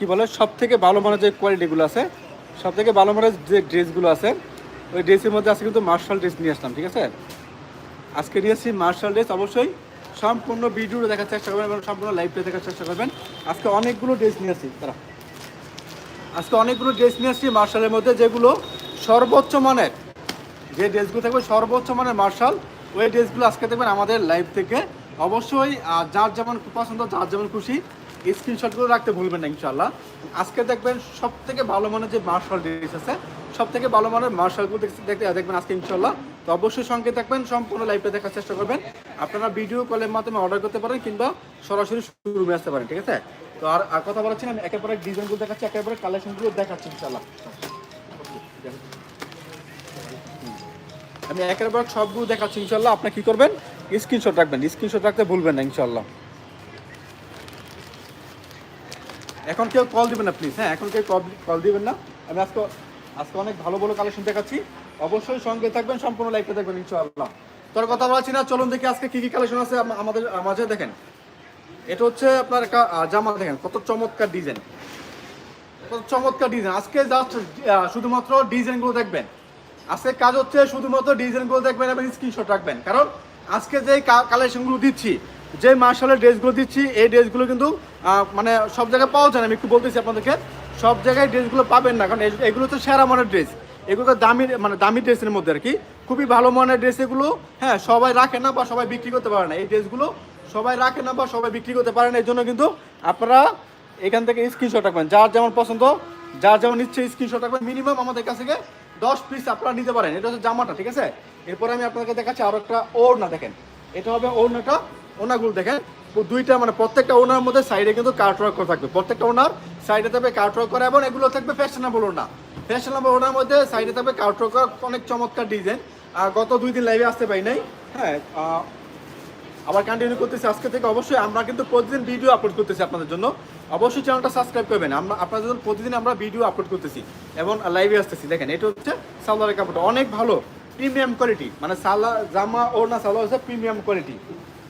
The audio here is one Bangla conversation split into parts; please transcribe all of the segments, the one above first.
কি বলে সব থেকে ভালো মানের যে কোয়ালিটিগুলো আছে সব থেকে ভালো মানের যে ড্রেসগুলো আছে, ওই ড্রেসের মধ্যে আজকে কিন্তু মার্শাল ড্রেস নিয়ে আসলাম, ঠিক আছে? আজকে নিয়ে আসছি মার্শাল ড্রেস অবশ্যই সম্পূর্ণ ভিডিও দেখার চেষ্টা করবেন এবং সম্পূর্ণ লাইভটা দেখার চেষ্টা করবেন। আজকে অনেকগুলো ড্রেস নিয়ে আসছি তারা আজকে অনেকগুলো ড্রেস নিয়ে আসছি মার্শালের মধ্যে, যেগুলো সর্বোচ্চ মানের, যে ড্রেসগুলো থাকবে সর্বোচ্চ মানের মার্শাল ওই ড্রেসগুলো আজকে দেখবেন আমাদের লাইভ থেকে অবশ্যই যার যেমন পছন্দ, যার যেমন খুশি স্ক্রিনশটগুলো রাখতে ভুলবেন না ইনশাল্লাহ আজকে দেখবেন সব থেকে ভালো মানের যে মার্শাল ড্রেস আছে সব থেকে ভালো মানের মার্শালগুলো দেখতে দেখবেন আজকে ইনশাল্লাহ তো অবশ্যই সঙ্গে থাকবেন, সম্পূর্ণ লাইভটা দেখার চেষ্টা করবেন। আপনারা ভিডিও কলের মাধ্যমে অর্ডার করতে পারেন কিংবা সরাসরি শোরুমে আসতে পারেন, ঠিক আছে? তো আর আর কথা বলাচ্ছি আমি একেবারে ডিজাইনগুলো দেখাচ্ছি একেবারে কালেকশনগুলো দেখাচ্ছি ইনশাল্লাহ আমি একের পর এক সবগুলো দেখাচ্ছি ইনশাল্লাহ আপনি কি করবেন? স্ক্রিনশট রাখবেন, স্ক্রিনশট রাখতে ভুলবেন না ইনশাল্লাহ এখন কেউ কল দিবেন না প্লিজ হ্যাঁ এখন কেউ কল দিবেন না। আমি আজকে আজকে অনেক ভালো ভালো কালেকশন দেখাচ্ছি। অবশ্যই সঙ্গে থাকবেন, সম্পূর্ণ লাইফে দেখবেন, ইনশাআল্লাহ। তোর কথা বলছি না, চলুন দেখি আজকে কি কি কালেকশন আছে আমাদের মাঝে দেখেন। এটা হচ্ছে আপনার একটা জামা দেখেন, কত চমৎকার ডিজাইন কত চমৎকার ডিজাইন আজকে জাস্ট শুধুমাত্র ডিজাইনগুলো দেখবেন। আজকে কাজ হচ্ছে শুধুমাত্র ডিজাইনগুলো দেখবেন এবং স্ক্রিনশট রাখবেন। কারণ আজকে যে কালেকশনগুলো দিচ্ছি যে মার্শালের ড্রেসগুলো দিচ্ছি, এই ড্রেসগুলো কিন্তু মানে সব জায়গায় পাওয়া যায় না, আমি একটু বলতেছি আপনাদেরকে। সব জায়গায় ড্রেসগুলো পাবেন না, কারণ এগুলো তো সেরা মানের ড্রেস। এগুলো তো দামি মানে দামি ড্রেসের মধ্যে আর কি। খুবই ভালো মানের ড্রেস এগুলো হ্যাঁ সবাই রাখে না বা সবাই বিক্রি করতে পারে না। এই ড্রেসগুলো সবাই রাখে না বা সবাই বিক্রি করতে পারে না, এই জন্য কিন্তু আপনারা এখান থেকে স্ক্রিনশট রাখবেন। যার যেমন পছন্দ, যার যেমন ইচ্ছে স্ক্রিনশট রাখবেন। মিনিমাম আমাদের কাছ থেকে দশ পিস আপনারা নিতে পারেন। এটা হচ্ছে জামাটা, ঠিক আছে? এরপরে আমি আপনাকে দেখাচ্ছি আরও একটা ওড়না, দেখেন। এটা হবে ওড়নাটা ওনাগুলো দেখেন দুইটা মানে প্রত্যেকটা ওনার মধ্যে সাইডে কিন্তু কার্টওয়ার্ক করা থাকবে। প্রত্যেকটা ওনার সাইডে থাকবে কার্টওয়ার্ক করা এবং এগুলো থাকবে ফ্যাশনেবল ওনা। ফ্যাশনেবল ওনার মধ্যে সাইডে থাকবে কার্টওয়ার্ক করা, অনেক চমৎকার ডিজাইন গত দুই দিন লাইভে আসতে পারি নাই। হ্যাঁ আবার কন্টিনিউ করতেছি আজকে থেকে। অবশ্যই আমরা কিন্তু প্রতিদিন ভিডিও আপলোড করতেছি আপনাদের জন্য। অবশ্যই চ্যানেলটা সাবস্ক্রাইব করবেন। আমরা, আপনাদের জন্য প্রতিদিন আমরা ভিডিও আপলোড করতেছি এবং লাইভে আসতেছি। দেখেন, এটা হচ্ছে সালোয়ারের কাপড়টা। অনেক ভালো প্রিমিয়াম কোয়ালিটি মানে সালা জামা, ওড়না, সালোয়ার হচ্ছে প্রিমিয়াম কোয়ালিটি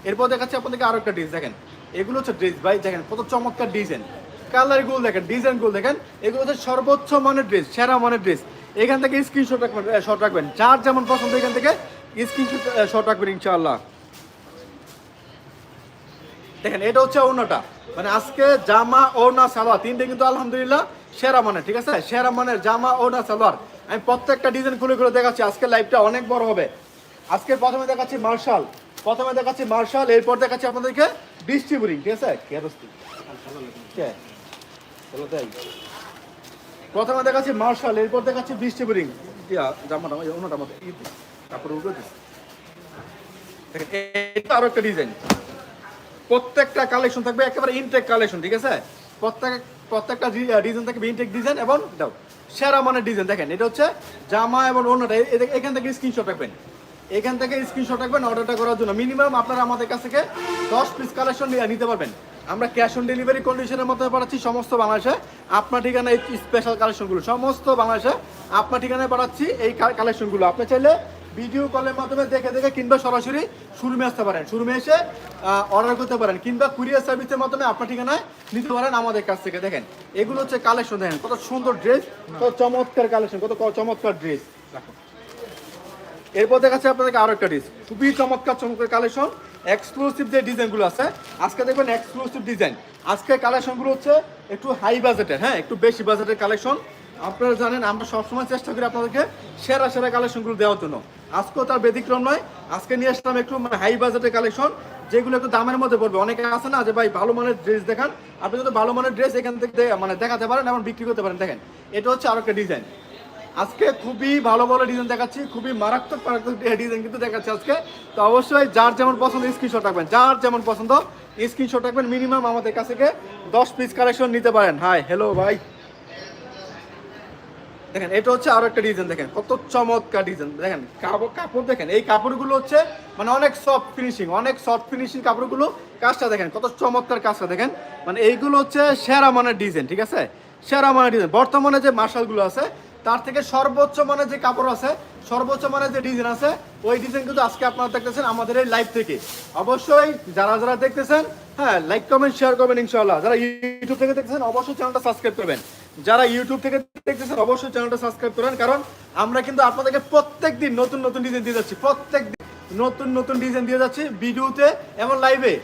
এরপর দেখাচ্ছি আপনাদেরকে আরও একটা ড্রেস দেখেন। এগুলো হচ্ছে ড্রেস ভাই, দেখেন, কত চমৎকার ডিজাইন কালারগুলো দেখেন ডিজাইনগুলো দেখেন, এগুলো হচ্ছে সর্বোচ্চ মানের ড্রেস সেরা মানের ড্রেস এখান থেকে স্ক্রিনশট রাখবেন শট রাখবেন। যার যেমন পছন্দ এখান থেকে স্ক্রিনশট শট রাখবেন, ইনশাআল্লাহ। দেখেন, এটা হচ্ছে ওড়নাটা। মানে আজকে জামা, ওড়না, সালোয়ার, তিনটে কিন্তু আলহামদুলিল্লাহ সেরা মানের, ঠিক আছে? সেরা মানের জামা, ওড়না, সালোয়ার। আমি প্রত্যেকটা ডিজাইন খুলে খুলে দেখাচ্ছি, আজকে লাইভটা অনেক বড় হবে। আজকে প্রথমে দেখাচ্ছি মার্শাল প্রথমে দেখাচ্ছি মার্শাল, এরপর দেখাচ্ছি আপনাদেরকে ডিস্ট্রিবিউটিং ঠিক আছে? কে দোস্তি কে? চলো তাই। প্রথমে দেখাচ্ছি মার্শাল, এরপর দেখাচ্ছি ডিস্ট্রিবিউটিং জামাটা ওড়নাটা মধ্যে কাপড় উঠে। এটা আরও একটা ডিজাইন প্রত্যেকটা কালেকশন থাকবে, একেবারে ইনটেক কালেকশন ঠিক আছে? প্রত্যেক, প্রত্যেকটা ডিজাইন থাকবে ইনটেক ডিজাইন এবং সেরা মানের ডিজাইন দেখেন, এটা হচ্ছে জামা এবং অন্যটা এখান থেকে স্ক্রিনশট রাখবেন। এখান থেকে স্ক্রিনশট রাখবেন অর্ডারটা করার জন্য। মিনিমাম আপনারা আমাদের কাছ থেকে দশ পিস কালেকশন নিতে পারবেন। আমরা ক্যাশ অন ডেলিভারি কন্ডিশনের মধ্যে পাঠাচ্ছি সমস্ত বাংলাদেশে। আপনার ঠিকানায় এই স্পেশাল কালেকশনগুলো সমস্ত বাংলাদেশে আপনার ঠিকানায় পাঠাচ্ছি এই কালেকশনগুলো আপনি চাইলে ভিডিও কলের মাধ্যমে দেখে দেখে কিংবা সরাসরি শোরুমে আসতে পারেন। শোরুমে এসে অর্ডার করতে পারেন। কিংবা কুরিয়ার সার্ভিসের মাধ্যমে আপনার ঠিকানায় নিতে পারেন আমাদের কাছ থেকে। দেখেন, এগুলো হচ্ছে কালেকশন দেখেন, কত সুন্দর ড্রেস কত চমৎকার কালেকশন কত চমৎকার ড্রেস এরপর দেখাচ্ছে আপনাদেরকে আরও একটা ড্রেস খুবই চমৎকার চমৎকার কালেকশন এক্সক্লুসিভ যে ডিজাইনগুলো আছে, আজকে দেখবেন এক্সক্লুসিভ ডিজাইন আজকে কালেকশনগুলো হচ্ছে একটু হাই বাজেটের হ্যাঁ একটু বেশি বাজেটের কালেকশন আপনারা জানেন, আমরা সবসময় চেষ্টা করি আপনাদেরকে সেরা সেরা কালেকশনগুলো দেওয়ার জন্য। আজকেও তার ব্যতিক্রম নয়, আজকে নিয়ে আসলাম একটু মানে হাই বাজেটের কালেকশন যেগুলো একটু দামের মধ্যে পড়বে। অনেকে আছে না যে, ভাই, ভালো মানের ড্রেস দেখান। আপনি যদি ভালো মানের ড্রেস এখান থেকে মানে দেখাতে পারেন এবং বিক্রি করতে পারেন, দেখেন, এটা হচ্ছে আরও একটা ডিজাইন আজকে খুবই ভালো ভালো ডিজাইন দেখাচ্ছি, খুবই মারাত্মক মারাত্মক ডিজাইন কিন্তু দেখাচ্ছি আজকে। তো অবশ্যই যার যেমন পছন্দ স্ক্রিনশট রাখবেন, যার যেমন পছন্দ স্ক্রিনশট রাখবেন মিনিমাম আমাদের কাছ থেকে দশ পিস কালেকশন নিতে পারেন। হাই হ্যালো ভাই দেখেন, এটা হচ্ছে আরও একটা ডিজাইন দেখেন, কত চমৎকার ডিজাইন দেখেন কাপড় দেখেন, এই কাপড়গুলো হচ্ছে মানে অনেক সফট ফিনিশিং অনেক সফট ফিনিশিং কাপড়গুলো। কাজটা দেখেন, কত চমৎকার কাজটা দেখেন। মানে এইগুলো হচ্ছে সেরা মানের ডিজাইন ঠিক আছে? সেরা মানের ডিজাইন বর্তমানে যে মার্শালগুলো আছে তার থেকে সর্বোচ্চ মানের যে কাপড় আছে, সর্বোচ্চ মানের যে ডিজাইন আছে, ওই ডিজাইন কিন্তু আজকে আপনারা দেখতেছেন আমাদের এই লাইভ থেকে। অবশ্যই যারা যারা দেখতেছেন হ্যাঁ লাইক কমেন্ট শেয়ার করবেন ইনশাআল্লাহ। যারা ইউটিউব থেকে দেখছেন অবশ্যই চ্যানেলটা সাবস্ক্রাইব করবেন। যারা ইউটিউব থেকে দেখতেছেন, অবশ্যই চ্যানেলটা সাবস্ক্রাইব করেন, কারণ আমরা কিন্তু আপনাদেরকে প্রত্যেক দিন নতুন নতুন ডিজাইন দিয়ে যাচ্ছি। প্রত্যেক দিন নতুন নতুন ডিজাইন দিয়ে যাচ্ছি ভিডিওতে এবং লাইভে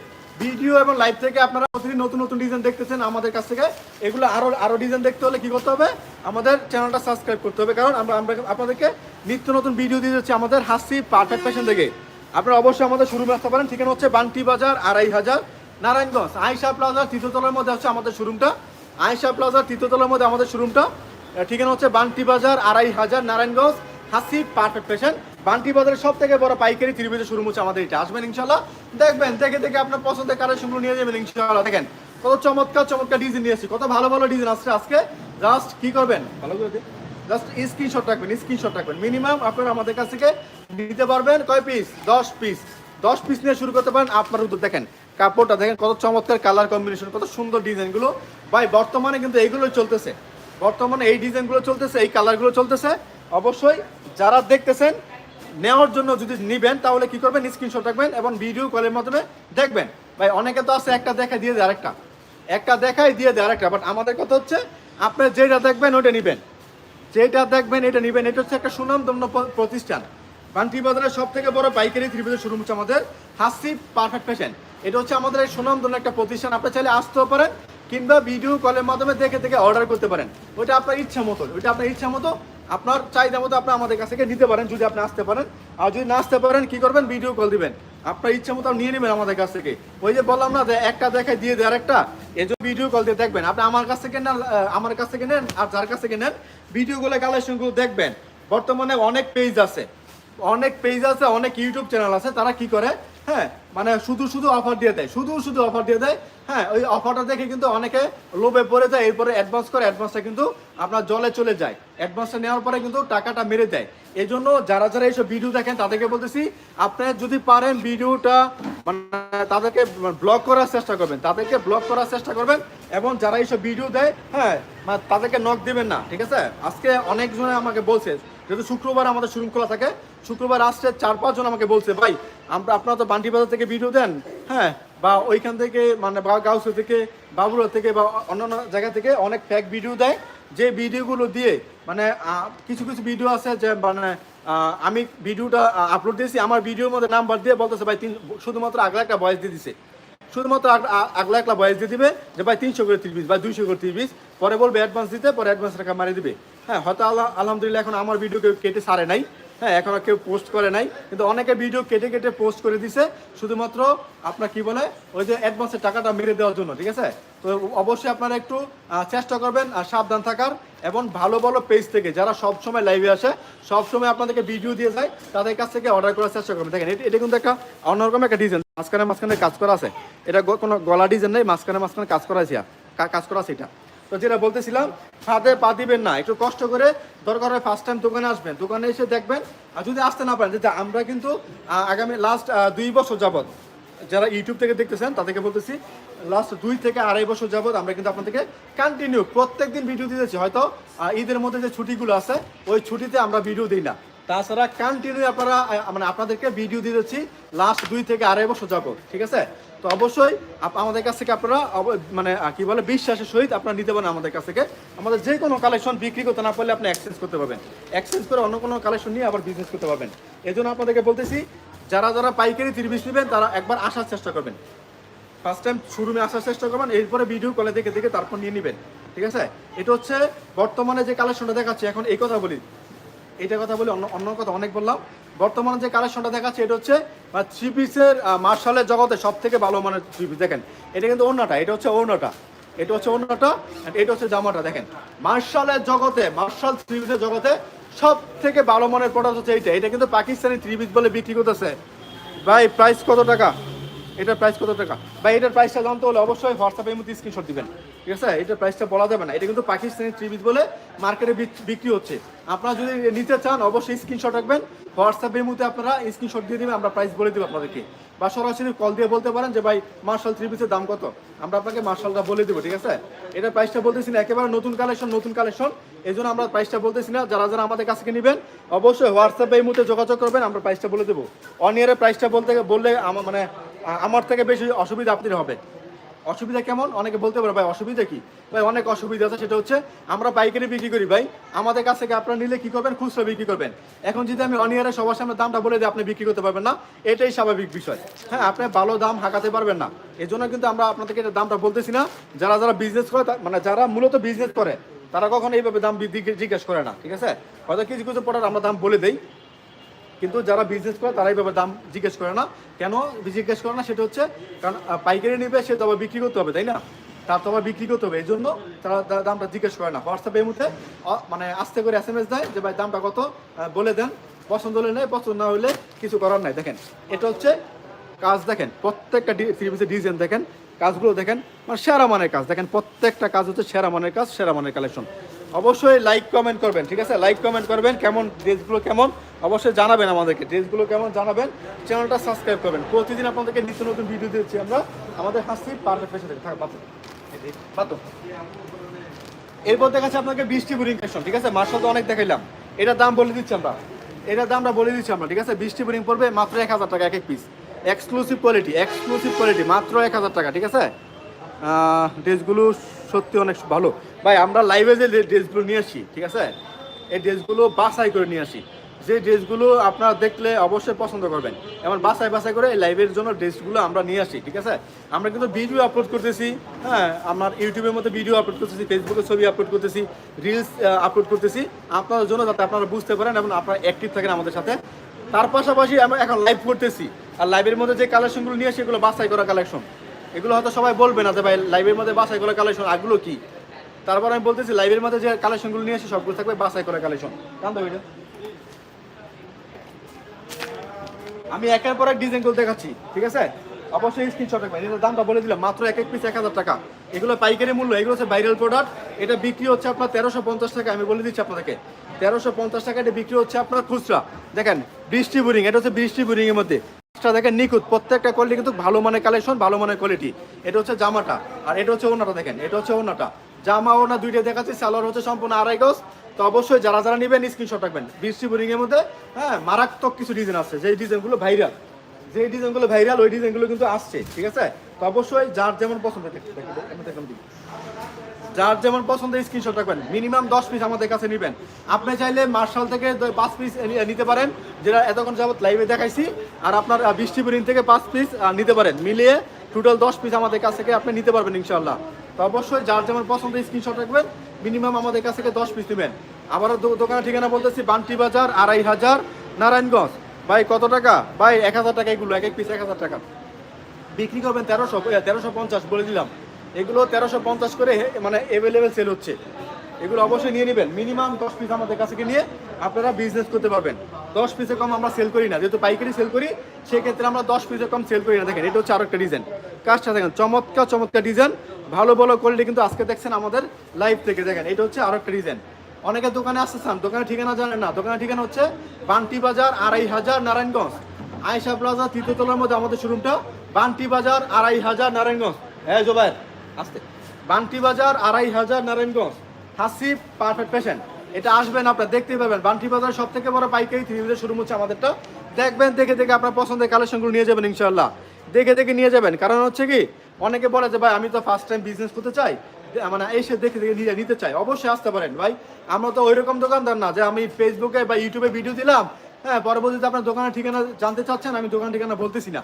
ভিডিও এবং লাইভ থেকে আপনারা প্রতিদিন নতুন নতুন ডিজাইন দেখতেছেন আমাদের কাছ থেকে। এগুলো আরও আরও ডিজাইন দেখতে হলে কি করতে হবে? আমাদের চ্যানেলটা সাবস্ক্রাইব করতে হবে। কারণ আমরা আমরা আপনাদেরকে নিত্য নতুন ভিডিও দিয়ে যাচ্ছি আমাদের হাসি পারফেক্ট ফ্যাশন থেকে আপনারা অবশ্যই আমাদের শুরু আসতে পারেন। ঠিকানা হচ্ছে বান্টি বাজার, আড়াই হাজার, নারায়ণগঞ্জ। আয়সা প্লাজার তৃতীয়তলার মধ্যে হচ্ছে আমাদের শোরুমটা আয়সা প্লাজার তৃতীয়তলার মধ্যে আমাদের শোরুমটা ঠিকানা হচ্ছে বান্টি বাজার, আড়াই হাজার, নারায়ণগঞ্জ। হাসি পারফেক্ট ফ্যাশন বান্টি বাজারের সব থেকে বড় পাইকারি ত্রিভুজের শুরু হচ্ছে আমাদের এটা। আসবেন ইনশাল্লাহ দেখবেন, দেখে দেখে আপনার পছন্দের কালেকশনগুলো নিয়ে যাবেন ইনশাল্লাহ দেখেন, কত চমৎকার চমৎকার ডিজাইন নিয়ে কত ভালো ভালো ডিজাইন আসছে আজকে। জাস্ট কি করবেন? ভালো করে জাস্ট স্ক্রিনশট রাখবেন স্ক্রিনশট রাখবেন। মিনিমাম আপনারা আমাদের কাছ থেকে নিতে পারবেন কয় পিস দশ পিস দশ পিস নিয়ে শুরু করতে পারেন আপনার উদ্যোগ। দেখেন, কাপড়টা দেখেন, কত চমৎকার কালার কম্বিনেশন কত সুন্দর ডিজাইনগুলো ভাই, বর্তমানে কিন্তু এইগুলোই চলতেছে। বর্তমানে এই ডিজাইনগুলো চলতেছে, এই কালারগুলো চলতেছে। অবশ্যই যারা দেখতেছেন নেওয়ার জন্য যদি নিবেন, তাহলে কি করবেন? স্ক্রিনশট রাখবেন এবং ভিডিও কলের মাধ্যমে দেখবেন। ভাই, অনেকে তো আছে, একটা দেখা দিয়ে দেয় আরেকটা। একটা দেখাই দিয়ে দেয় আরেকটা বাট আমাদের কথা হচ্ছে, আপনি যেটা দেখবেন ওটা নিবেন। যেটা দেখবেন, এটা নিবেন। এটা হচ্ছে একটা সুনামধন্য প্রতিষ্ঠান। বান্টি বাজারের সব থেকে বড় পাইকারি ত্রিভুজের শুরু হচ্ছে আমাদের হাসি পারফেক্ট ফ্যাশন এটা হচ্ছে আমাদের এই সুনামধন্য একটা প্রতিষ্ঠান। আপনি চাইলে আসতেও পারেন কিংবা ভিডিও কলের মাধ্যমে দেখে দেখে অর্ডার করতে পারেন। ওইটা আপনার ইচ্ছা মতো, ওইটা আপনার ইচ্ছা মতো আপনার চাহিদা মতো আপনি আমাদের কাছ থেকে নিতে পারেন যদি আপনি আসতে পারেন। আর যদি না আসতে পারেন, কি করবেন? ভিডিও কল দিবেন। আপনার ইচ্ছা মতো নিয়ে নেবেন আমাদের কাছ থেকে। ওই যে বললাম না যে একটা দেখায় দিয়ে দেয় আরেকটা, এই যে ভিডিও কল দিয়ে দেখবেন। আপনি আমার কাছ থেকে নেন আমার কাছ থেকে নেন আর যার কাছ থেকে নেন ভিডিওগুলো কালেকশনগুলো দেখবেন। বর্তমানে অনেক পেজ আছে। অনেক পেজ আছে, অনেক ইউটিউব চ্যানেল আছে। তারা কি করে? হ্যাঁ মানে শুধু শুধু অফার দিয়ে দেয়, শুধু শুধু অফার দিয়ে দেয়। হ্যাঁ ওই অফারটা দেখে কিন্তু অনেকে লোভে পড়ে যায়, এরপরে অ্যাডভান্স করে অ্যাডভান্সটা কিন্তু আপনার জলে চলে যায়। অ্যাডভান্সটা নেওয়ার পরে কিন্তু টাকাটা মেরে দেয়। এই জন্য যারা যারা এইসব ভিডিও দেখেন, তাদেরকে বলতেছি, আপনি যদি পারেন ভিডিওটা মানে তাদেরকে ব্লক করার চেষ্টা করবেন, তাদেরকে ব্লক করার চেষ্টা করবেন, এবং যারা এইসব ভিডিও দেয় হ্যাঁ মানে তাদেরকে নক দেবেন না, ঠিক আছে? আজকে অনেকজনে আমাকে বলছে যেহেতু শুক্রবার আমাদের শোরুম খোলা থাকে, শুক্রবার আসছে চার পাঁচজন আমাকে বলছে, ভাই, আমরা, আপনারা তো বান্টি বাজার থেকে ভিডিও দেন হ্যাঁ বা ওইখান থেকে মানে বা গাউসে থেকে, বাবুরা থেকে, বা অন্যান্য জায়গা থেকে অনেক ফ্যাক ভিডিও দেয়, যে ভিডিওগুলো দিয়ে মানে কিছু কিছু ভিডিও আছে যে মানে আমি ভিডিওটা আপলোড দিয়েছি, আমার ভিডিওর মধ্যে নাম্বার দিয়ে বলতেছে, ভাই, তিন, শুধুমাত্র আগলা একটা বয়স দিয়ে দিছে। শুধুমাত্র আগলা একলা বয়স দিয়ে দিবে, যে, ভাই, তিনশো করে তিরিশ বা দুইশো করে তিরিশ পরে বলবে অ্যাডভান্স দিতে, পরে অ্যাডভান্স টাকা মারিয়ে দিবে। হ্যাঁ হয়তো আল্লাহ আলহামদুলিল্লাহ এখন আমার ভিডিও কেউ কেটে সারে নাই। হ্যাঁ এখনও কেউ পোস্ট করে নাই। কিন্তু অনেকে ভিডিও কেটে কেটে পোস্ট করে দিছে। শুধুমাত্র আপনার কি বলে, ওই যে অ্যাডভান্সের টাকাটা মেরে দেওয়ার জন্য, ঠিক আছে? তো অবশ্যই আপনারা একটু চেষ্টা করবেন, আর সাবধান থাকার এবং ভালো ভালো পেজ থেকে যারা সব সময় লাইভে আসে সব সময় আপনাদেরকে ভিডিও দিয়ে যায়, তাদের কাছ থেকে অর্ডার করার চেষ্টা করবেন। দেখেন, এটা কিন্তু একটা অন্যরকম একটা ডিজাইন মাঝখানে মাঝখানে কাজ করা আছে। এটা কোনো গলা ডিজাইন নেই, মাঝখানে মাঝখানে কাজ করা আছে কাজ করা আছে এটা। তো যেটা বলতেছিলাম ফাঁদে পা দিবেন না, একটু কষ্ট করে দরকার হয় ফার্স্ট টাইম দোকানে আসবেন। দোকানে এসে দেখবেন, আর যদি আসতে না পারেন যে আমরা কিন্তু আগামী লাস্ট দুই বছর যাবত যারা ইউটিউব থেকে দেখতেছেন, তাদেরকে বলতেছি লাস্ট দুই থেকে আড়াই বছর যাবত আমরা কিন্তু আপনাদেরকে কন্টিনিউ প্রত্যেক দিন ভিডিও দিতেছি। হয়তো ঈদের মধ্যে যে ছুটিগুলো আছে, ওই ছুটিতে আমরা ভিডিও দিই না। তাছাড়া কন্টিনিউ আপনারা মানে আপনাদেরকে ভিডিও দিতেছি লাস্ট দুই থেকে আড়াই বছর যাবত ঠিক আছে? তো অবশ্যই আমাদের কাছ থেকে আপনারা মানে কি বলে, বিশ্বাসের সহিত আপনারা নিতে পারেন আমাদের কাছ থেকে। আমাদের যে কোনো কালেকশন বিক্রি করতে না পারলে আপনি এক্সচেঞ্জ করতে পারবেন। এক্সচেঞ্জ করে অন্য কোনো কালেকশন নিয়ে আবার বিজনেস করতে পারবেন। এই জন্য আপনাদেরকে বলতেছি, যারা যারা পাইকারি তিরিশ নেবেন, তারা একবার আসার চেষ্টা করবেন। ফার্স্ট টাইম শোরুমে আসার চেষ্টা করবেন, এরপরে ভিডিও কলে দেখে দেখে তারপর নিয়ে নেবেন। ঠিক আছে? এটা হচ্ছে বর্তমানে যে কালেকশনটা দেখাচ্ছে, এখন এই কথা বলি। এটা কথা বলি, অন্য অন্য কথা অনেক বললাম। বর্তমানে যে কালেকশনটা দেখাচ্ছে, এটা হচ্ছে থ্রি পিসের মার্শালের জগতে সব থেকে ভালো মানের থ্রি পিস দেখেন, এটা কিন্তু অন্যটা এটা হচ্ছে অন্যটা এটা হচ্ছে অন্যটা এটা হচ্ছে জামাটা, দেখেন। মার্শালের জগতে মার্শাল থ্রি পিসের জগতে সব থেকে ভালো মানের প্রোডাক্ট হচ্ছে এইটা। এটা কিন্তু পাকিস্তানি থ্রি পিস বলে বিক্রি করতেছে। ভাই প্রাইস কত টাকা? এটার প্রাইস কত টাকা? বা এটার প্রাইসটা জানতে হলে অবশ্যই হোয়াটসঅ্যাপের মধ্যে স্ক্রিনশট দিবেন। ঠিক আছে? এটার প্রাইসটা বলা যাবে না। এটা কিন্তু পাকিস্তানি ত্রিবিজ বলে মার্কেটে বিক্রি হচ্ছে। আপনারা যদি নিতে চান, অবশ্যই স্ক্রিনশট রাখবেন। হোয়াটসঅ্যাপের মধ্যে আপনারা স্ক্রিনশট দিয়ে দিবেন, আমরা প্রাইস বলে দেবো আপনাদেরকে। বা সরাসরি কল দিয়ে বলতে পারেন যে, ভাই মার্শাল থ্রি পিসের দাম কত? আমরা আপনাকে মার্শালটা বলে দেবো, ঠিক আছে? এটার প্রাইসটা বলতেছি না, একেবারে নতুন কালেকশন নতুন কালেকশন এই জন্য আমরা প্রাইসটা বলতেছি না। যারা যারা আমাদের কাছ নেবেন, অবশ্যই হোয়াটসঅ্যাপে এই মুহূর্তে যোগাযোগ করবেন, আমরা প্রাইসটা বলে দেবো। অন ইয়ারের প্রাইসটা বলতে, বললে আমার মানে আমার থেকে বেশি অসুবিধা আপনার হবে। অসুবিধা কেমন? অনেকে বলতে পারে, ভাই, অসুবিধা কি? ভাই, অনেক অসুবিধা আছে, সেটা হচ্ছে আমরা পাইকারি বিক্রি করি, ভাই। আমাদের কাছ থেকে আপনারা নিলে কি করবেন? খুচরা বিক্রি করবেন। এখন যদি আমি অনিয়ারে সবার সামনে দামটা বলে দিই, আপনি বিক্রি করতে পারবেন না। এটাই স্বাভাবিক বিষয়। হ্যাঁ আপনি ভালো দাম হাঁকাতে পারবেন না। এই জন্য কিন্তু আমরা আপনাদেরকে এটা দামটা বলতেছি না। যারা যারা বিজনেস করে মানে যারা মূলত বিজনেস করে, তারা কখনো এইভাবে দাম জিজ্ঞেস করে না, ঠিক আছে? হয়তো কিছু কিছু প্রোডাক্ট আমরা দাম বলে দেই। কিন্তু যারা বিজনেস করে তারাই ব্যাপারে দাম জিজ্ঞেস করে না। কেন জিজ্ঞেস করে না? সেটা হচ্ছে, কারণ পাইকারি নেবে, সে তো আবার বিক্রি করতে হবে, তাই না? তার তো আবার বিক্রি করতে হবে, এই জন্য তারা দামটা জিজ্ঞেস করে না। হোয়াটসঅ্যাপে এই মুহূর্তে মানে আস্তে করে এস এম এস দেয় যে, ভাই, দামটা কত? বলে দেন। পছন্দ হলে নেই পছন্দ না হলে কিছু করার নাই। দেখেন, এটা হচ্ছে কাজ দেখেন, প্রত্যেকটা থ্রি ডিজাইন দেখেন, কাজগুলো দেখেন মানে সেরা মানের কাজ। দেখেন, প্রত্যেকটা কাজ হচ্ছে সেরা মানের কাজ, সেরা মানের কালেকশন অবশ্যই লাইক কমেন্ট করবেন, ঠিক আছে? লাইক কমেন্ট করবেন, কেমন ড্রেসগুলো কেমন? অবশ্যই জানাবেন আমাদেরকে, ড্রেসগুলো কেমন জানাবেন? চ্যানেলটা সাবস্ক্রাইব করবেন। প্রতিদিন আপনাদেরকে নিত্য নতুন ভিডিও দিচ্ছি আমরা। আমাদের হাসি পারফেক্ট পেশে থেকে থাক বাতো এরপর দেখাচ্ছি আপনাকে বৃষ্টি বোরিং কালেকশন ঠিক আছে? মার্শাল তো অনেক দেখাইলাম। এটার দাম বলে দিচ্ছি আমরা। এটার দামটা বলে দিচ্ছি আমরা, ঠিক আছে? বৃষ্টি বোরিং পড়বে মাত্র এক হাজার টাকা, এক এক piece exclusive quality exclusive quality মাত্র এক হাজার টাকা, ঠিক আছে? ড্রেসগুলো সত্যি অনেক ভালো। ভাই, আমরা লাইভে যে ড্রেসগুলো নিয়ে আসি, ঠিক আছে? এই ড্রেসগুলো বাছাই করে নিয়ে আসি। যে ড্রেসগুলো আপনারা দেখলে অবশ্যই পছন্দ করবেন। এমন বাছাই বাছাই করে এই লাইভের জন্য ড্রেসগুলো আমরা নিয়ে আসি, ঠিক আছে? আমরা কিন্তু ভিডিও আপলোড করতেছি হ্যাঁ আমার ইউটিউবের মধ্যে ভিডিও আপলোড করতেছি ফেসবুকে ছবি আপলোড করতেছি রিলস আপলোড করতেছি, আপনাদের জন্য যাতে আপনারা বুঝতে পারেন এবং আপনারা অ্যাক্টিভ থাকেন আমাদের সাথে। তার পাশাপাশি আমরা এখন লাইভ করতেছি। আর লাইভের মধ্যে যে কালেকশনগুলো নিয়ে আসি, এগুলো বাছাই করা কালেকশন এগুলো হয়তো সবাই বলবে না যে ভাই লাইভের মধ্যে বাছাই করা কালেকশন আগুলো কি? তারপর আমি বলতেছি লাইভের মধ্যে যে কালেকশনগুলো নিয়ে আসি সবগুলো থাকবে বাছাই করা কালেকশন আমি একের পর এক ডিজাইনগুলো দেখাচ্ছি, ঠিক আছে? অবশ্যই স্ক্রিনশট রাখবেন। দামটা বলে দিলাম, মাত্র এক এক পিস এক হাজার টাকা। এগুলো পাইকারি মূল্য, এগুলো হচ্ছে ভাইরাল প্রোডাক্ট এটা বিক্রি হচ্ছে আপনার তেরোশো পঞ্চাশ টাকা, আমি বলে দিচ্ছি আপনাদেরকে। তেরোশো পঞ্চাশ টাকা এটা বিক্রি হচ্ছে আপনার খুচরা। দেখেন, বৃষ্টি বোরিং, এটা হচ্ছে বৃষ্টি বোরিং এর মধ্যে। কাজটা দেখেন নিখুঁত প্রত্যেকটা কোয়ালিটি কিন্তু ভালো মানের কালেকশন ভালো মানের কোয়ালিটি এটা হচ্ছে জামাটা আর এটা হচ্ছে ওনাটা দেখেন এটা হচ্ছে ওনাটা জামা ওনা দুইটা দেখাচ্ছি সালোয়ার হচ্ছে সম্পূর্ণ আড়াই গজ তো অবশ্যই যারা যারা নেবেন স্ক্রিনশট রাখবেন বৃষ্টি বোরিং এর মধ্যে হ্যাঁ মারাত্মক কিছু ডিজাইন আছে যে ডিজাইনগুলো ভাইরাল যে ডিজাইনগুলো ভাইরাল ওই ডিজাইনগুলো কিন্তু আসছে ঠিক আছে তো অবশ্যই যার যেমন পছন্দ দেখ- যার যেমন পছন্দ স্ক্রিনশট রাখবেন মিনিমাম দশ পিস আমাদের কাছে নেবেন। আপনি চাইলে মার্শাল থেকে পাঁচ পিস নিতে পারেন যেটা এতক্ষণ যাবত লাইভে দেখাইছি আর আপনার আহ, বৃষ্টি বোরিং থেকে পাঁচ পিস নিতে পারেন। মিলিয়ে টোটাল দশ পিস আমাদের কাছ থেকে আপনি নিতে পারবেন ইনশাল্লাহ তো অবশ্যই যার যেমন পছন্দ স্ক্রিনশট রাখবেন মিনিমাম আমাদের কাছ থেকে দশ পিস নেবেন। আবারও দোকানের ঠিকানা বলতেছি বান্টি বাজার আড়াই হাজার নারায়ণগঞ্জ। ভাই কত টাকা? ভাই এক হাজার টাকা এগুলো এক এক পিস এক হাজার টাকা। বিক্রি করবেন তেরোশো তেরোশো পঞ্চাশ বলে দিলাম। এগুলো তেরোশো পঞ্চাশ করে মানে অ্যাভেলেবেল সেল হচ্ছে। এগুলো অবশ্যই নিয়ে নেবেন। মিনিমাম দশ পিস আমাদের কাছে নিয়ে আপনারা বিজনেস করতে পারবেন। দশ পিসে কম আমরা সেল করি না। যেহেতু পাইকারি সেল করি, সেক্ষেত্রে আমরা দশ পিসে কম সেল করি না। দেখেন, এটা হচ্ছে আরও একটা ডিজাইন কাজটা দেখেন, চমৎকার চমৎকার ডিজাইন ভালো ভালো কোয়ালিটি কিন্তু আজকে দেখছেন আমাদের লাইভ থেকে। দেখেন, এটা হচ্ছে আরও একটা ডিজাইন অনেকে দোকানে আসতে চান, দোকানের ঠিকানা জানেন না। দোকানের ঠিকানা হচ্ছে বান্টি বাজার আড়াই হাজার নারায়ণগঞ্জ। আয়সা প্লাজা তৃতীয়তলার মধ্যে আমাদের শোরুমটা বান্টি বাজার আড়াই হাজার নারায়ণগঞ্জ। হ্যাঁ জোবাইর আসতে। বান্টি বাজার, আড়াই হাজার নারায়ণগঞ্জ। হাসিব পারফেক্ট পেশেন্ট এটা আসবেন আপনার, দেখতেই পাবেন। বান্টি বাজার সব থেকে বড় পাইকারি থ্রি হুইলের শোরুম হচ্ছে আমাদেরটা। দেখবেন, দেখে দেখে আপনার পছন্দের কালেকশনগুলো নিয়ে যাবেন ইনশাল্লাহ দেখে দেখে নিয়ে যাবেন। কারণ হচ্ছে কি, অনেকে বলে যে, ভাই, আমি তো ফার্স্ট টাইম বিজনেস করতে চাই। মানে এসে দেখে দেখে নিয়ে নিতে চাই অবশ্যই আসতে পারেন, ভাই। আমরা তো ওই রকম দোকানদার না, যে আমি ফেসবুকে বা ইউটিউবে ভিডিও দিলাম হ্যাঁ পরবর্তীতে আপনার দোকানের ঠিকানা জানতে চাচ্ছেন, আমি দোকানের ঠিকানা বলতেছি না।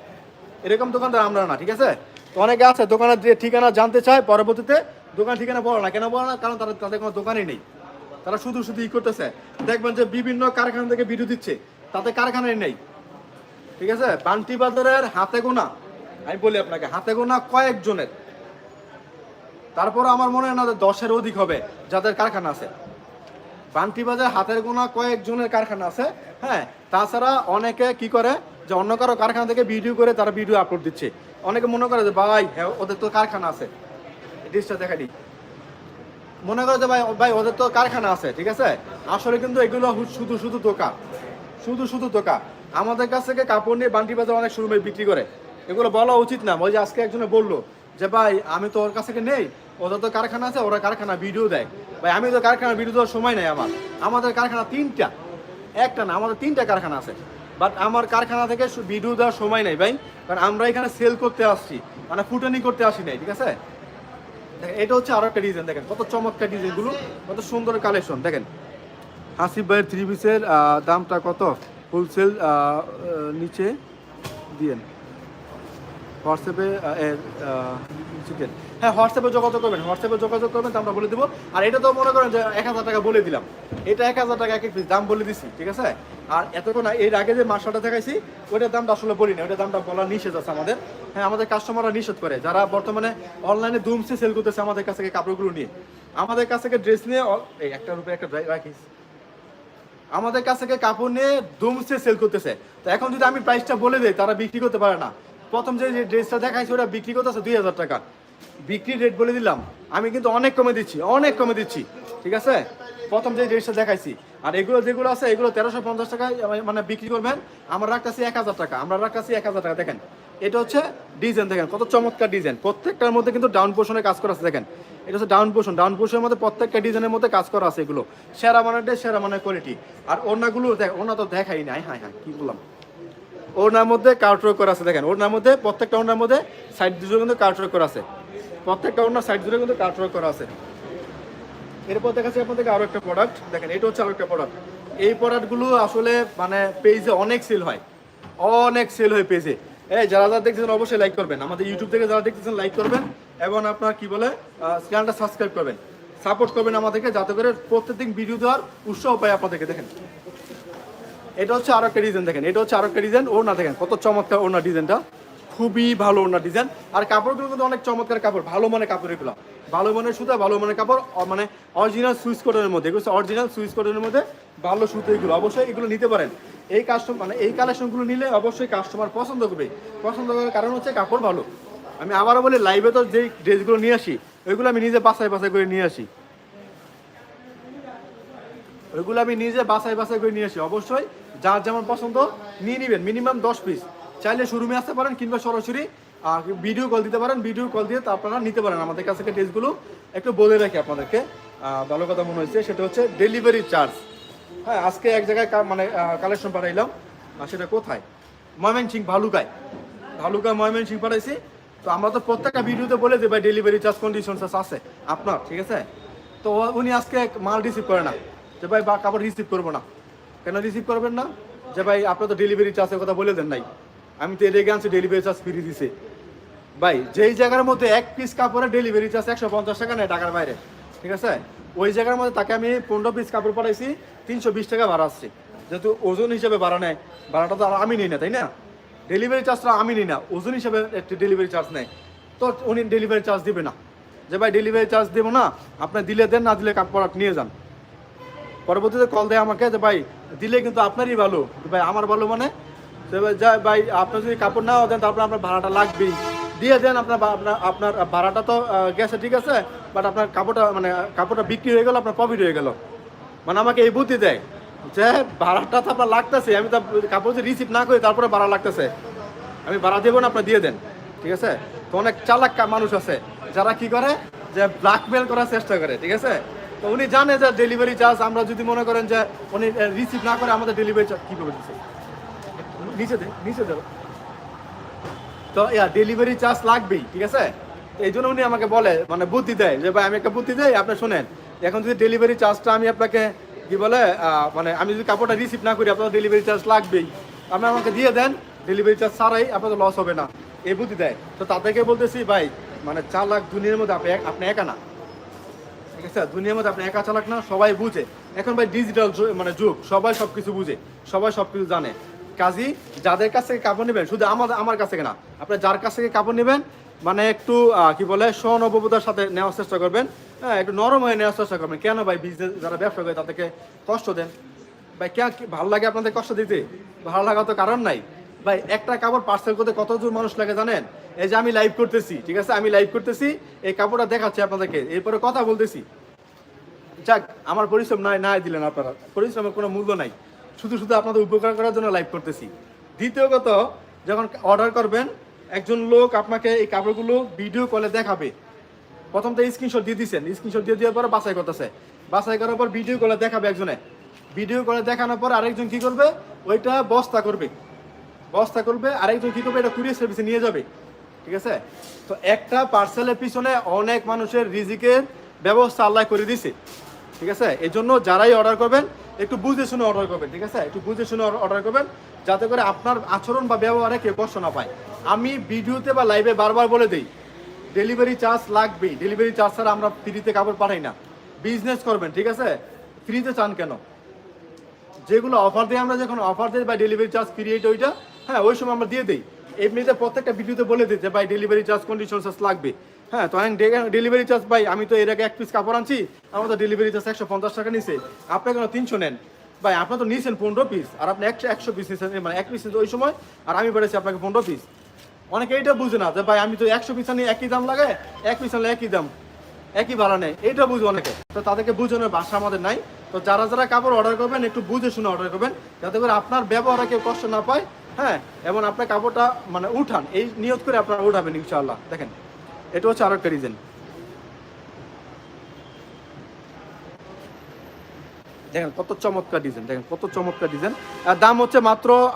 এরকম দোকানদার আমরা না, ঠিক আছে? তো অনেকে আছে দোকানের যে ঠিকানা জানতে চায়, পরবর্তীতে দোকান ঠিকানা বলো না। কেন বলো না? কারণ তারা তাদের কোনো দোকানই নেই। তারা শুধু শুধু ই করতেছে। দেখবেন যে বিভিন্ন কারখানা থেকে ভিডিও দিচ্ছে। তাতে কারখানায় নেই। ঠিক আছে? বান্টি বাজারের হাতে গোনা। আমি বলি আপনাকে, হাতে গোনা কয়েকজনের। তারপর আমার মনে হয় না যে দশের অধিক হবে যাদের কারখানা আছে। বান্টি বাজার হাতের গোনা কয়েকজনের কারখানা আছে। হ্যাঁ তাছাড়া অনেকে কি করে? যে অন্য কারও কারখানা থেকে ভিডিও করে তারা ভিডিও আপলোড দিচ্ছে। অনেকে মনে করে যে, ভাই হ্যাঁ ওদের তো কারখানা আছে। ডিসটা দেখা দিই। মনে করে যে, ভাই ভাই, ওদের তো কারখানা আছে, ঠিক আছে? আসলে কিন্তু এগুলো শুধু শুধু দোকান শুধু শুধু দোকান আমাদের কাছ থেকে কাপড় নিয়ে বান্টি বাজার অনেক শোরুমে বিক্রি করে। এগুলো বলা উচিত না। ওই যে আজকে একজনে বলল যে, ভাই, আমি তো ওর কাছ থেকে নেই। ওদের তো কারখানা আছে, ওরা কারখানা ভিডিও দেয়। ভাই, আমি তো কারখানা ভিডিও দেওয়ার সময় নেই আমার। আমাদের কারখানা তিনটা। একটা না, আমাদের তিনটা কারখানা আছে। বাট আমার কারখানা থেকে ভিডিও দেওয়ার সময় নাই, ভাই। কারণ আমরা এখানে সেল করতে আসছি। মানে ফুটানি করতে আসি নাই, ঠিক আছে? এটা হচ্ছে আরও একটা ডিজাইন দেখেন। কত চমৎকার ডিজাইনগুলো, কত সুন্দর কালেকশন দেখেন। হাসিফ ভাইয়ের থ্রি পিসের দামটা কত? হোলসেল নিচে, দিয়েন। হোয়াটসঅ্যাপে চিকেন। হ্যাঁ হোয়াটসঅ্যাপে যোগাযোগ করবেন, হোয়াটসঅ্যাপে যোগাযোগ করবেন তো আমরা বলে দেবো। আর এটা তো মনে করেন যে এক হাজার টাকা বলে দিলাম। এটা এক হাজার টাকা এক এক দাম বলে দিছি, ঠিক আছে? আর এতক্ষণ এর আগে যে মাসাটা দেখাইছি, ওইটার দামটা আসলে বলি না, ওইটার দামটা বলা নিষেধ আছে আমাদের। হ্যাঁ আমাদের কাস্টমাররা নিষেধ করে, যারা বর্তমানে অনলাইনে দুমসে সেল করতেছে আমাদের কাছ থেকে কাপড়গুলো নিয়ে। আমাদের কাছ থেকে ড্রেস নিয়ে এই একটা রূপে একটা রাখিস। আমাদের কাছ থেকে কাপড় নিয়ে দুমসে সেল করতেছে। তো এখন যদি আমি প্রাইসটা বলে দিই, তারা বিক্রি করতে পারে না। প্রথম যে ড্রেসটা দেখাইছে, ওটা বিক্রি করতেছে দুই হাজার টাকা। বিক্রি রেট বলে দিলাম। আমি কিন্তু অনেক কমে দিচ্ছি, অনেক কমে দিচ্ছি। ঠিক আছে? প্রথম যে ড্রেসটা দেখাইছি। আর এগুলো যেগুলো আছে, এগুলো তেরোশো পঞ্চাশ টাকায় মানে বিক্রি করবেন। আমরা রাখতেছি এক হাজার টাকা। আমরা রাখতেছি এক হাজার টাকা। দেখেন, এটা হচ্ছে ডিজাইন দেখেন, কত চমৎকার ডিজাইন প্রত্যেকটার মধ্যে কিন্তু ডাউন পোর্শনে কাজ করা আছে, দেখেন। এটা হচ্ছে ডাউন পোর্শন ডাউন পোর্শনের মধ্যে প্রত্যেকটা ডিজাইনের মধ্যে কাজ করা আছে এগুলো। সেরা মানের সেরা মানের কোয়ালিটি আর ওড়নাগুলো, দেখ, ওড়না তো দেখাই নাই। হ্যাঁ হ্যাঁ কি বললাম? ওড়নার মধ্যে কার্ট্রো করা আছে, দেখেন, ওড়নার মধ্যে, প্রত্যেকটা ওড়নার মধ্যে সাইড জুড়ে কিন্তু কার্ট্রো করা আছে। প্রত্যেকটা ওড়নার সাইড জুড়ে কিন্তু কার্ট্রো করা আছে। এরপর দেখাচ্ছি আপনাদেরকে আরও একটা প্রোডাক্ট দেখেন, এটা হচ্ছে আরও একটা প্রোডাক্ট এই প্রোডাক্টগুলো আসলে মানে পেজে অনেক সেল হয়। অনেক সেল হয় পেজে এই, যারা যারা দেখতেছেন, অবশ্যই লাইক করবেন। আমাদের ইউটিউব থেকে যারা দেখতেছেন লাইক করবেন এবং আপনার কি বলে চ্যানেলটা সাবস্ক্রাইব করবেন। সাপোর্ট করবেন আমাদেরকে, যাতে করে প্রত্যেকদিন ভিডিও দেওয়ার উৎসাহ পায় আপনাদেরকে, দেখেন। এটা হচ্ছে আরও একটা ডিজাইন দেখেন, এটা হচ্ছে আরও একটা ডিজাইন ওর না দেখেন, কত চমৎকার ওর না ডিজাইনটা খুবই ভালো ওর না ডিজাইন আর কাপড়গুলো কিন্তু অনেক চমৎকার কাপড়, ভালো মানের কাপড় এগুলো। ভালো মানের সুতা, ভালো মানের কাপড় মানে অরিজিনাল সুইচ কটনের মধ্যে, এগুলো অরিজিনাল সুইচ কটনের মধ্যে ভালো সুতো এগুলো। অবশ্যই এগুলো নিতে পারেন। এই কাস্টমার মানে এই কালেকশনগুলো নিলে অবশ্যই কাস্টমার পছন্দ করবে। পছন্দ করার কারণ হচ্ছে কাপড় ভালো। আমি আবারও বলি লাইভে তো যেই ড্রেসগুলো নিয়ে আসি, ওইগুলো আমি নিজে বাছাই বাছাই করে নিয়ে আসি। ওইগুলো আমি নিজে বাসায় বাসায় করে নিয়ে আসি। অবশ্যই যার যেমন পছন্দ নিয়ে নেবেন মিনিমাম দশ পিস চাইলে শোরুমে আসতে পারেন কিংবা সরাসরি ভিডিও কল দিতে পারেন। ভিডিও কল দিয়ে তা আপনারা নিতে পারেন আমাদের কাছ থেকে ড্রেসগুলো একটু বলে রাখি আপনাদেরকে। ভালো কথা মনে হয়েছে, সেটা হচ্ছে ডেলিভারি চার্জ হ্যাঁ আজকে এক জায়গায় মানে কালেকশন পাঠাইলাম। সেটা কোথায়? ময়মনসিং ভালুকায়। ভালুকা ময়মনসিং পাঠাইছি। তো আমরা তো প্রত্যেকটা ভিডিওতে বলে দিই, ভাই ডেলিভারি চার্জ কন্ডিশন আছে, আপনার, ঠিক আছে? তো উনি আজকে মাল রিসিভ করে না। যে ভাই বা কাপড় রিসিভ করব না। কেন রিসিভ করবেন না? যে ভাই, আপনার তো ডেলিভারি চার্জের কথা বলে দেন নাই। আমি তো এদিকে আনছি ডেলিভারি চার্জ ফ্রি দিছে। ভাই, যেই জায়গার মধ্যে এক পিস কাপড়ের ডেলিভারি চার্জ একশো পঞ্চাশ টাকা নেয় টাকার বাইরে, ঠিক আছে? ওই জায়গার মধ্যে তাকে আমি পনেরো পিস কাপড় পাঠাইছি, তিনশো বিশ টাকা ভাড়া আসছে। যেহেতু ওজন হিসেবে ভাড়া নেয়, ভাড়াটা তো আর আমি নিই না, তাই না? ডেলিভারি চার্জটা আমি নিই না, ওজন হিসেবে একটি ডেলিভারি চার্জ নেয়। তো উনি ডেলিভারি চার্জ দিবে না। যে ভাই ডেলিভারি চার্জ দেবো না, আপনি দিলে দেন, না দিলে কাপড় নিয়ে যান। পরবর্তীতে কল দেয় আমাকে যে, ভাই, দিলে কিন্তু আপনারই ভালো। ভাই, আমার ভালো মানে? যে ভাই, যা, ভাই আপনি যদি কাপড় নাও দেন তারপরে আপনার ভাড়াটা লাগবেই। দিয়ে দেন আপনার আপনার আপনার ভাড়াটা তো গেছে, ঠিক আছে বাট আপনার কাপড়টা মানে কাপড়টা বিক্রি হয়ে গেল, আপনার প্রফিট হয়ে গেল। মানে আমাকে এই বুদ্ধি দেয় যে, ভাড়াটা তো আপনার লাগতেছে, আমি তো কাপড় যদি রিসিভ না করি, তারপরে ভাড়া লাগতেছে। আমি ভাড়া দেবো না, আপনার দিয়ে দেন, ঠিক আছে? তো অনেক চালাক মানুষ আছে, যারা কি করে? যে ব্ল্যাকমেল করার চেষ্টা করে, ঠিক আছে? তো উনি জানে যে ডেলিভারি চার্জ আমরা যদি মনে করেন যে উনি রিসিভ না করে আমাদের ডেলিভারি চার্জ কী করে দিচ্ছে নিচে দে, নিচে দেবো তো ইয়া ডেলিভারি চার্জ লাগবেই, ঠিক আছে? এই জন্য উনি আমাকে বলে মানে বুদ্ধি দেয় যে, ভাই, আমি একটা বুদ্ধি দেয় আপনি শোনেন। এখন যদি ডেলিভারি চার্জটা আমি আপনাকে, কি বলে মানে আমি যদি কাপড়টা রিসিভ না করি আপনার ডেলিভারি চার্জ লাগবেই। আপনি আমাকে দিয়ে দেন ডেলিভারি চার্জ ছাড়াই আপনাদের লস হবে না। এই বুদ্ধি দেয়। তো তাদেরকে বলতেছি, ভাই মানে চার লাখ দুনিয়ার মধ্যে আপনি আপনি একা না। আছে? দুনিয়ার মধ্যে আপনি একা চালাক না, সবাই বুঝে। এখন ভাই ডিজিটাল মানে যুগ, সবাই সবকিছু বুঝে, সবাই সবকিছু জানে। কাজী, যাদের কাছ থেকে কাপড় নেবেন, শুধু আমাদের আমার কাছ থেকে না আপনি যার কাছ থেকে কাপড় নেবেন মানে একটু কি বলে সনবতার সাথে নেওয়ার চেষ্টা করবেন। হ্যাঁ একটু নরম হয়ে নেওয়ার চেষ্টা করবেন। কেন ভাই বিজনেস যারা ব্যবসা করে, তাদেরকে কষ্ট দেন? ভাই, কি- ভালো লাগে আপনাদের কষ্ট দিতে? ভালো লাগা তো কারণ নাই। ভাই, একটা কাপড় পার্সেল করতে কতজন মানুষ লাগে জানেন? এই যে আমি লাইভ করতেছি, ঠিক আছে? আমি লাইভ করতেছি, এই কাপড়টা দেখাচ্ছি আপনাদেরকে, এরপরে কথা বলতেছি। যাক, আমার পরিশ্রম নাই নাই দিলেন আপনারা। পরিশ্রমের কোনো মূল্য নাই। শুধু শুধু আপনাদের উপকার করার জন্য লাইভ করতেছি। দ্বিতীয় কথা যখন অর্ডার করবেন, একজন লোক আপনাকে এই কাপড়গুলো ভিডিও কলে দেখাবে। প্রথম তো স্ক্রিনশট দিয়ে দিচ্ছেন স্ক্রিনশট দিয়ে দেওয়ার পর বাছাই করতেছে। বাছাই করার পর ভিডিও কলে দেখাবে একজনে। ভিডিও কলে দেখানোর পর আরেকজন কি করবে? ওইটা বস্তা করবে। বস্তা করবে, আরেকজন কি করবে? এটা কুরিয়ার সার্ভিসে নিয়ে যাবে। ঠিক আছে? তো একটা পার্সেলের পিছনে অনেক মানুষের রিজিকের ব্যবস্থা আল্লাহ করে দিছে। ঠিক আছে? এই জন্য যারাই অর্ডার করবেন, একটু বুঝে শুনে অর্ডার করবেন, ঠিক আছে? একটু বুঝে শুনে অর্ডার করবেন, যাতে করে আপনার আচরণ বা ব্যবহারে কেউ কষ্ট না পায়। আমি ভিডিওতে বা লাইভে বারবার বলে দিই ডেলিভারি চার্জ লাগবেই। ডেলিভারি চার্জ ছাড়া আমরা ফ্রিতে কাপড় পাঠাই না। বিজনেস করবেন, ঠিক আছে? ফ্রিতে চান কেন? যেগুলো অফার দিই, আমরা যখন অফার দিই বা ডেলিভারি চার্জ ফ্রি ক্রিয়েট ওইটা হ্যাঁ ওই সময় আমরা দিয়ে দিই। এমনিতে প্রত্যেকটা ভিডিওতে বলে যে ভাই ডেলিভারি চার্জ কন্ডিশন চার্জ লাগবে। হ্যাঁ তো ডেলিভারি চার্জ ভাই, আমি তো এর আগে এক পিস কাপড় আনছি, আমার তো ডেলিভারি চার্জ একশো পঞ্চাশ টাকা নিছে, আপনি কেন তিনশো নেন। ভাই, আপনি তো নিয়েছেন পনেরো পিস আর আপনি একশো একশো পিস নিয়েছেন মানে এক পিস ওই সময়, আর আমি বেড়েছি আপনাকে পনেরো পিস অনেকে এইটা বুঝে না, যে ভাই, আমি তো একশো পিস আনি, একই দাম লাগে, এক পিস আনলে একই দাম, একই ভাড়া নেয়, এইটা বুঝে অনেকে। তো তাদেরকে বোঝানোর ভাষা আমাদের নাই। তো যারা যারা কাপড় অর্ডার করবেন, একটু বুঝে শুনে অর্ডার করবেন, যাতে করে আপনার ব্যবহারে কেউ কষ্ট না পায় হ্যাঁ এবং আপনার কাপড়টা মানে উঠান, এই নিয়ত করে আপনারা উঠাবেন ইনশাআল্লাহ। দেখেন, এটা হচ্ছে আরও একটা রিজন দেখেন কত চমৎকার ডিজাইন, দেখেন কত চমৎকার ডিজাইন। আর দাম হচ্ছে মাত্র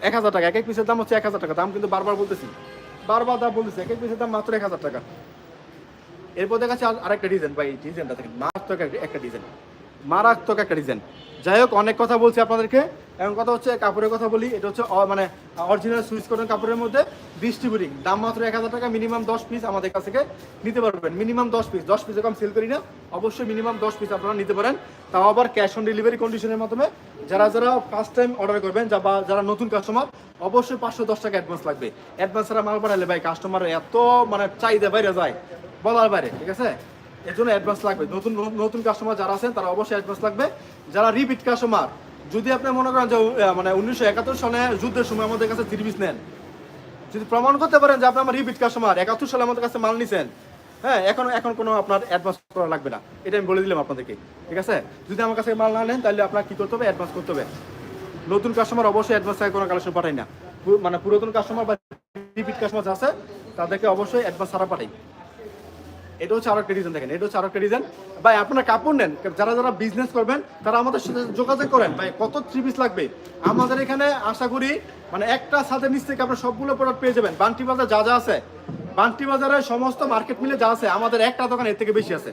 এক হাজার টাকা, এক এক পিসের দাম হচ্ছে এক হাজার টাকা। দাম কিন্তু বারবার বলতেছি। বারবার দাম বলতেছি, এক এক পিসের দাম মাত্র এক হাজার টাকা। এরপর দেখাচ্ছে আর- আরেকটা ডিজাইন, ভাই ডিজাইনটা দেখেন, মারাত্মক একটা ডিজাইন। মারাত্মক একটা ডিজাইন। যাই হোক, অনেক কথা বলছি আপনাদেরকে। এখন কথা হচ্ছে কাপড়ের কথা বলি, এটা হচ্ছে মানে অরিজিনাল সুইচ কটন কাপড়ের মধ্যে ডিস্ট্রিবিউটিং দাম মাত্র এক হাজার টাকা মিনিমাম দশ পিস আমাদের কাছ থেকে নিতে পারবেন। মিনিমাম দশ পিস দশ পিস কম সেল করি না, অবশ্যই মিনিমাম দশ পিস আপনারা নিতে পারেন। তাও আবার ক্যাশ অন ডেলিভারি কন্ডিশনের মাধ্যমে যারা যারা ফার্স্ট টাইম অর্ডার করবেন, যা বা যারা নতুন কাস্টমার অবশ্যই পাঁচশো দশ টাকা অ্যাডভান্স লাগবে। অ্যাডভান্স ছাড়া মাল পাঠালে ভাই কাস্টমার এত মানে চাহিদা বাইরে যায়, বলার বাইরে, ঠিক আছে? এর জন্য অ্যাডভান্স লাগবে। নতুন নতুন কাস্টমার যারা আছেন, তারা অবশ্যই অ্যাডভান্স লাগবে। যারা রিপিট কাস্টমার যদি আপনি মনে করেন যে মানে উনিশশো একাত্তর সালে যুদ্ধের সময় আমাদের কাছে থ্রি নেন, যদি প্রমাণ করতে পারেন যে আপনি আমার রিপিট কাস্টমার, একাত্তর সালে আমাদের কাছে মাল নিছেন হ্যাঁ এখন এখন কোনো আপনার অ্যাডভান্স করা লাগবে না। এটা আমি বলে দিলাম আপনাদেরকে, ঠিক আছে? যদি আমার কাছে মাল না নেন, তাহলে আপনার কি করতে হবে? অ্যাডভান্স করতে হবে। নতুন কাস্টমার অবশ্যই অ্যাডভান্স থেকে কোনো কালেকশন পাঠাই না। মানে পুরাতন কাস্টমার বা রিপিট কাস্টমার আছে, তাদেরকে অবশ্যই অ্যাডভান্স ছাড়া পাঠাই। এটা হচ্ছে আরও একটা রিজন দেখেন, এটা হচ্ছে আরও একটা রিজন ভাই, আপনারা কাপড় নেন, যারা যারা বিজনেস করবেন, তারা আমাদের সাথে যোগাযোগ করেন। ভাই, কত থ্রি পিস লাগবে? আমাদের এখানে আশা করি মানে একটা সাথে নিচ থেকে আপনারা সবগুলো প্রোডাক্ট পেয়ে যাবেন। বান্টি বাজার যা যা আছে, বান্টি বাজারে সমস্ত মার্কেট মিলে যা আছে, আমাদের একটা দোকান এর থেকে বেশি আছে।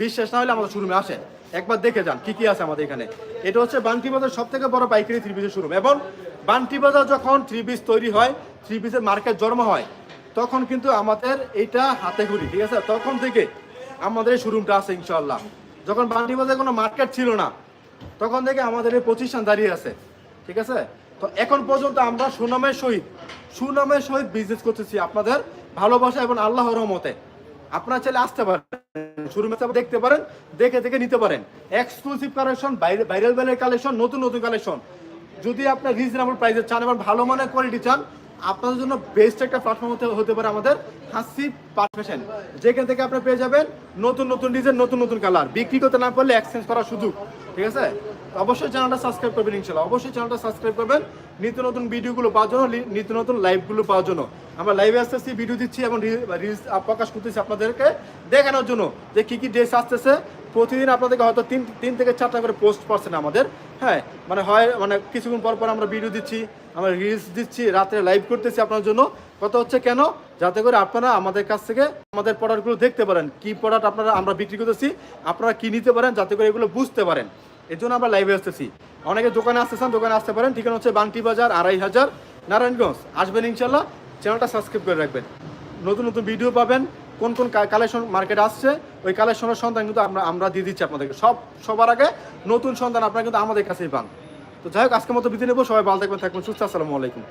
বিশ্বাস না হলে আমাদের শোরুমে আসেন। একবার দেখে যান কি কি আছে আমাদের এখানে। এটা হচ্ছে বান্টি বাজার সব থেকে বড় পাইকারি থ্রি পিসের শোরুম এবং বান্টি বাজার যখন থ্রি পিস তৈরি হয় থ্রি পিসের মার্কেট জন্ম হয় তখন কিন্তু আমাদের এটা হাতে ঘুরি ঠিক আছে? তখন থেকে আমাদের এই শোরুমটা আছে ইনশাল্লাহ যখন বান্টি বাজারে কোনো মার্কেট ছিল না, তখন থেকে আমাদের এই প্রতিষ্ঠান দাঁড়িয়ে আছে, ঠিক আছে? তো এখন পর্যন্ত আমরা সুনামের সহিত সুনামের সহিত বিজনেস করতেছি আপনাদের ভালোবাসা এবং আল্লাহর রহমতে। আপনারা চাইলে আসতে পারেন শোরুমে দেখতে পারেন, দেখে দেখে নিতে পারেন। Exclusive collection viral viral collection নতুন নতুন কালেকশন যদি আপনার রিজনেবল প্রাইসে চান এবং ভালো মানের কোয়ালিটি চান আপনাদের জন্য বেস্ট একটা প্ল্যাটফর্ম হতে পারে আমাদের হাসি পারফেশন যেখান থেকে আপনি পেয়ে যাবেন নতুন নতুন ডিজাইন নতুন নতুন কালার বিক্রি করতে না পারলে এক্সচেঞ্জ করার সুযোগ। ঠিক আছে? অবশ্যই চ্যানেলটা সাবস্ক্রাইব করবেন ইনশাল্লাহ অবশ্যই চ্যানেলটা সাবস্ক্রাইব করবেন। নিত্য নতুন ভিডিওগুলো পাওয়ার জন্য নিত্য নতুন লাইভগুলো পাওয়ার জন্য। আমরা লাইভে আসতেছি ভিডিও দিচ্ছি এবং রিলস প্রকাশ করতেছি আপনাদেরকে দেখানোর জন্য যে কী কী ড্রেস আসতেছে। প্রতিদিন আপনাদেরকে হয়তো তিন তিন থেকে চারটা করে পোস্ট পাচ্ছেন আমাদের। হ্যাঁ মানে হয় মানে কিছুক্ষণ পর পর আমরা ভিডিও দিচ্ছি, আমরা রিলস দিচ্ছি, রাত্রে লাইভ করতেছি আপনার জন্য। কথা হচ্ছে কেন? যাতে করে আপনারা আমাদের কাছ থেকে আমাদের প্রোডাক্টগুলো দেখতে পারেন। কি প্রোডাক্ট আপনারা, আমরা বিক্রি করতেছি, আপনারা কি নিতে পারেন, যাতে করে এগুলো বুঝতে পারেন। এর জন্য আমরা লাইভে আসতেছি। অনেকে দোকানে আসতে চান, দোকানে আসতে পারেন। ঠিকানা হচ্ছে বান্টি বাজার, আড়াই হাজার, নারায়ণগঞ্জ। আসবেন ইনশাল্লাহ। চ্যানেলটা সাবস্ক্রাইব করে রাখবেন। নতুন নতুন ভিডিও পাবেন। কোন কোন কালেকশন মার্কেট আসছে, ওই কালেকশনের সন্ধান কিন্তু আমরা আমরা দিয়ে দিচ্ছি আপনাদেরকে। সব, সবার আগে নতুন সন্ধান আপনারা কিন্তু আমাদের কাছেই পান। তো যাই হোক, আজকের মতো বিদায় নেব। সবাই ভালো থাকবেন থাকবেন, সুস্থ। আসসালামু আলাইকুম।